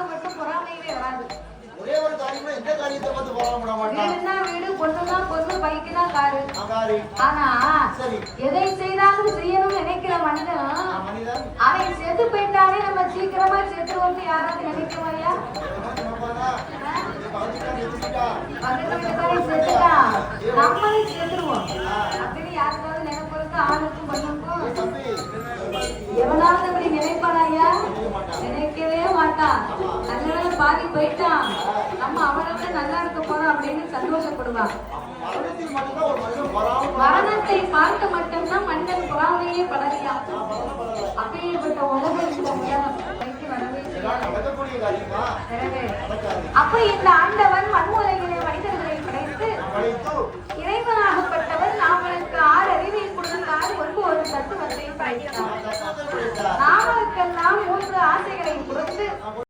பொறாமையவே வராது. ஒரே ஒரு காரியம்னா எந்த காரியத்தை பார்த்து மாட்டான்? வீடுனா வீடு பொண்ணுனா பொண்ணு பைக்குனா காரு. ஆனா சரி. எதை செய்தாலும் செய்யணும்னு நினைக்கிற மனிதன் அவன் செத்து போயிட்டானே நம்ம சீக்கிரமா செத்துருவோம்னு யாராவது வீட்டுக்காரன் செத்துட்டான் நம்மளும் செத்துருவோம். அப்படின்னு யாருக்காவது நினைப்பதற்கு ஆணுக்கும் பெண்ணுக்கும் எவனாவது அப்படி நினைக்கவே மாட்டான் நல்ல பாதி போயிட்டான். நம்ம அவனுக்கு நல்லா இருக்க போறோம் அப்படின்னு சந்தோஷப்படுவான் மரணத்தை பார்க்க மட்டும்தான் மன்னன் பொறாமையே படலையா அப்பேற்பட்ட உலகம் அப்ப இந்த ஆண்டவன் மண்முறையிலே மனிதர்களை படைத்து இறைவனாகப்பட்டவர் நாமளுக்கு ஆறு அறிவை கொடுத்தால் ஒன்பது ஒரு தத்துவத்தை படைத்தார். நாமளுக்கெல்லாம்